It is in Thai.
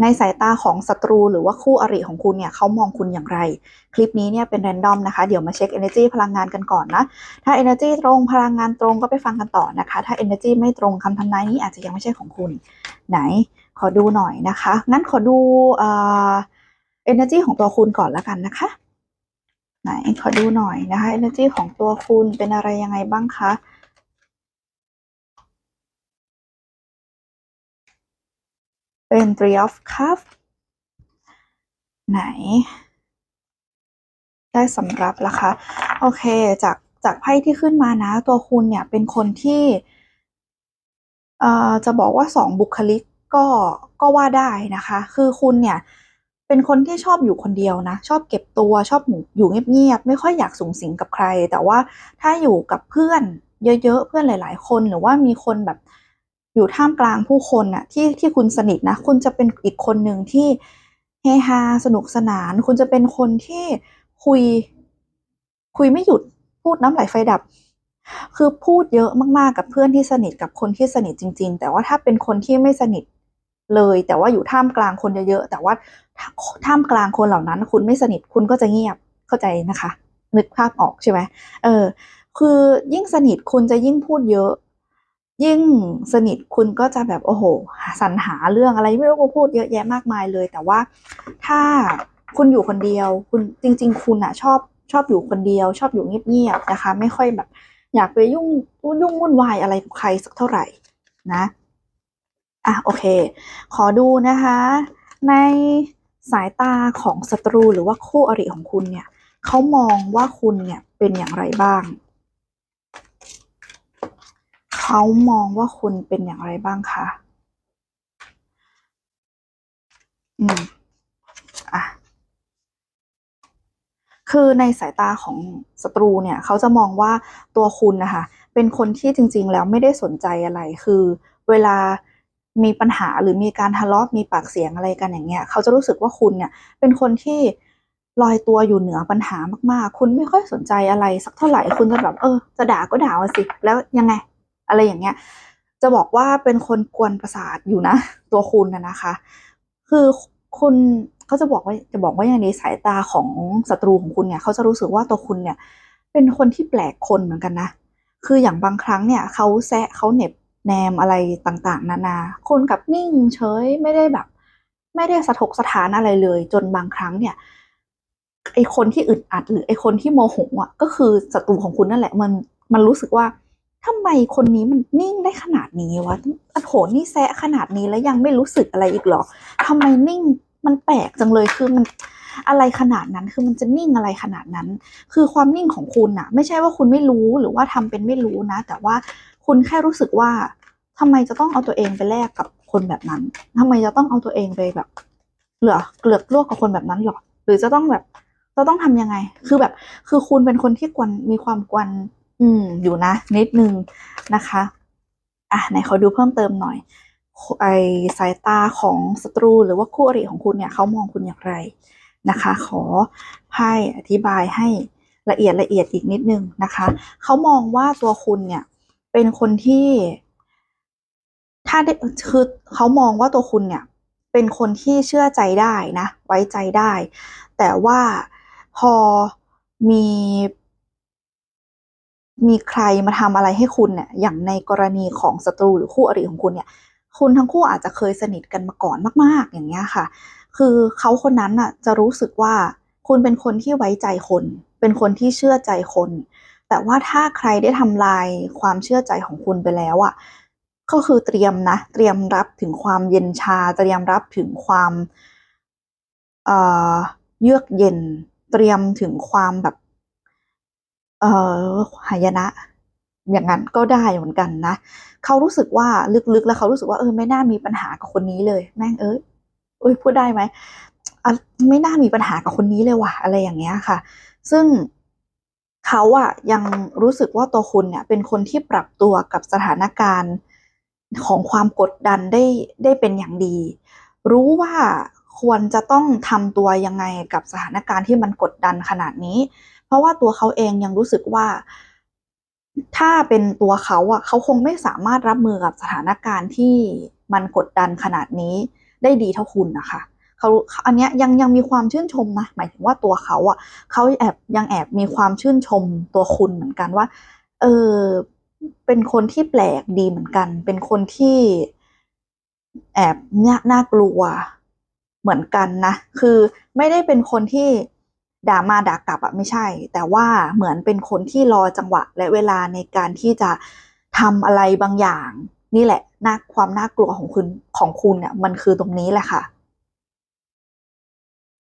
ในสายตาของศัตรูหรือว่าคู่อริของคุณเนี่ยเขามองคุณอย่างไร คลิปนี้เนี่ยเป็นแรนดอมนะคะ เดี๋ยวมาเช็ค energy พลังงานกันก่อนนะ ถ้า energy ตรงพลังงานตรงก็ไปฟังกันต่อนะคะ ถ้า energy ไม่ตรงคำทำนายนี้อาจจะยังไม่ใช่ของคุณ ไหนขอดูหน่อยนะคะ งั้นขอดูเอ่อ energy ของตัวคุณก่อนละกันนะคะ ไหนขอดูหน่อยนะคะ energy ของตัวคุณเป็นอะไรยังไงบ้างคะ three of cup ไหน ได้สำรับล้วคะโอเค จากจากไพ่ที่ขึ้นมานะ ตัวคุณเนี่ยเป็นคนที่เอ่อจะบอกว่าสองบุคลิกก็ก็ว่าได้นะคะ คือคุณเนี่ยเป็นคนที่ชอบอยู่คนเดียวนะ ชอบเก็บตัวชอบอยู่เงียบๆไม่ค่อยอยากสูงสิงกับใคร แต่ว่าถ้าอยู่กับเพื่อนเยอะๆเพื่อนหลาย ๆ คนหรือว่ามีคนแบบ อยู่ท่ามกลางผู้คนน่ะที่ที่คุณสนิทนะคุณจะเป็นอีกคนหนึ่งที่เฮฮาสนุกสนาน คุณจะเป็นคนที่คุย คุยไม่หยุดพูดน้ำไหลไฟดับ คือพูดเยอะมากๆกับเพื่อนที่สนิทกับคนที่สนิทจริง ๆ แต่ว่าถ้าเป็นคนที่ไม่สนิทเลย แต่ว่าอยู่ท่ามกลางคนเยอะๆแต่ว่าท่ามกลางคนเหล่านั้น คุณไม่สนิทคุณก็จะเงียบเข้าใจนะคะ นึกภาพออกใช่ไหมเออ คือยิ่งสนิทคุณจะยิ่งพูดเยอะ ยิ่งสนิทคุณก็จะแบบโอ้โหสรรหาเรื่องอะไรไม่รู้ก็พูดเยอะแยะมากมายเลย แต่ว่าถ้าคุณอยู่คนเดียว คุณจริง ๆ คุณอะชอบชอบอยู่คนเดียว ชอบอยู่เงียบๆนะคะ ไม่ค่อยแบบ อยากไปยุ่งยุ่งวุ่นวายอะไรกับใครสักเท่าไหร่นะอะโอเค ขอดูนะคะ ในสายตาของศัตรูหรือว่าคู่อริของคุณเนี่ยเขามองว่าคุณเนี่ยเป็นอย่างไรบ้าง เขามองว่าคุณเป็นอย่างไรบ้างคะอืมอะคือในสายตาของศัตรูเนี่ย เขาจะมองว่าตัวคุณนะคะ เป็นคนที่จริง ๆ แล้วไม่ได้สนใจอะไร คือเวลามีปัญหาหรือมีการทะเลาะมีปากเสียงอะไรกันอย่างเงี้ย เขาจะรู้สึกว่าคุณเนี่ย เป็นคนที่ลอยตัวอยู่เหนือปัญหามาก ๆ คุณไม่ค่อยสนใจอะไรสักเท่าไหร่ คุณจะแบบเออ จะด่าก็ด่ามาสิ แล้วยังไง อะไรอย่างเงี้ย จะบอกว่าเป็นคนกวนประสาทอยู่นะ ตัวคุณนะนะคะ คือคุณเขาจะบอกว่าจะบอกว่าอย่างนี้สายตาของศัตรูของคุณเนี่ยเขาจะรู้สึกว่าตัวคุณเนี่ย เป็นคนที่แปลกคนเหมือนกันนะ คืออย่างบางครั้งเนี่ยเขาแซะเขาเน็บแนมอะไรต่างๆ นานาคนกับนิ่งเฉยไม่ได้แบบ ไม่ได้สะทกสะท้านอะไรเลย จนบางครั้งเนี่ยไอคนที่อึดอัดหรือไอคนที่โมโหอะก็คือศัตรูของคุณนั่นแหละมันมันรู้สึกว่า ทำไมคนนี้มันนิ่งได้ขนาดนี้วะอโหนี่แซะขนาดนี้แล้วยังไม่รู้สึกอะไรอีกหรอทำไมนิ่งมันแปลกจังเลยคือมันอะไรขนาดนั้นคือมันจะนิ่งอะไรขนาดนั้น คือความนิ่งของคุณอะไม่ใช่ว่าคุณไม่รู้หรือว่าทำเป็นไม่รู้นะ แต่ว่าคุณแค่รู้สึกว่าทำไมจะต้องเอาตัวเองไปแลกกับคนแบบนั้นทำไมจะต้องเอาตัวเองไปแบบเหลือเกลือกลวกกับคนแบบนั้นหรอหรือจะต้องแบบจะต้องทำยังไง คือแบบ คือคุณเป็นคนที่กวนมีความกวน อืม อยู่นะ นิดนึงนะคะ อะไหนขอดูเพิ่มเติมหน่อย ไอสายตาของศัตรูหรือว่าคู่อริของคุณเนี่ยเขามองคุณอย่างไรนะคะ ขอไพ่อธิบายให้ละเอียดละเอียดอีกนิดนึงนะคะ เขามองว่าตัวคุณเนี่ย เป็นคนที่ ถ้าได้คือเขามองว่าตัวคุณเนี่ย เป็นคนที่เชื่อใจได้นะ ไว้ใจได้ แต่ว่าพอมี มีใครมาทำอะไรให้คุณเนี่ยอย่างในกรณีของศัตรูหรือคู่อริของคุณเนี่ย คุณทั้งคู่อาจจะเคยสนิทกันมาก่อนมาก ๆ อย่างเงี้ยค่ะ คือเขาคนนั้นน่ะจะรู้สึกว่าคุณเป็นคนที่ไว้ใจคน เป็นคนที่เชื่อใจคน แต่ว่าถ้าใครได้ทำลายความเชื่อใจของคุณไปแล้วอะก็คือเตรียมนะ เตรียมรับถึงความเย็นชา เตรียมรับถึงความเอ่อเยือกเย็น เตรียมถึงความแบบ หายนะ อย่างนั้นก็ได้เหมือนกันนะเขารู้สึกว่าลึกๆแล้วเขารู้สึกว่าเออไม่น่ามีปัญหากับคนนี้เลย แม่งเอ้ยเอ้ยพูดได้ไหมไม่น่ามีปัญหากับคนนี้เลยว่ะอะไรอย่างเงี้ยค่ะ ซึ่งเขาอะยังรู้สึกว่าตัวคุณเนี่ย เป็นคนที่ปรับตัวกับสถานการณ์ของความกดดันได้ได้เป็นอย่างดี รู้ว่าควรจะต้องทำตัวยังไงกับสถานการณ์ที่มันกดดันขนาดนี้ เพราะว่าตัวเขาเองยังรู้สึกว่า ถ้าเป็นตัวเขาอะเขาคงไม่สามารถรับมือกับสถานการณ์ที่มันกดดันขนาดนี้ได้ดีเท่าคุณนะคะเขาอันเนี้ยยังยังมีความชื่นชมนะหมายถึงว่าตัวเขาอะเขาแอบยังแอบมีความชื่นชมตัวคุณเหมือนกันว่า เออเป็นคนที่แปลกดีเหมือนกัน เป็นคนที่แอบน่าน่ากลัวเหมือนกันนะ คือไม่ได้เป็นคนที่ ด่ามาด่ากลับอะไม่ใช่ แต่ว่าเหมือนเป็นคนที่รอจังหวะ และเวลาในการที่จะทำอะไรบางอย่าง นี่แหละน่าความน่ากลัวของคุณของคุณเนี่ยมันคือตรงนี้แหละค่ะ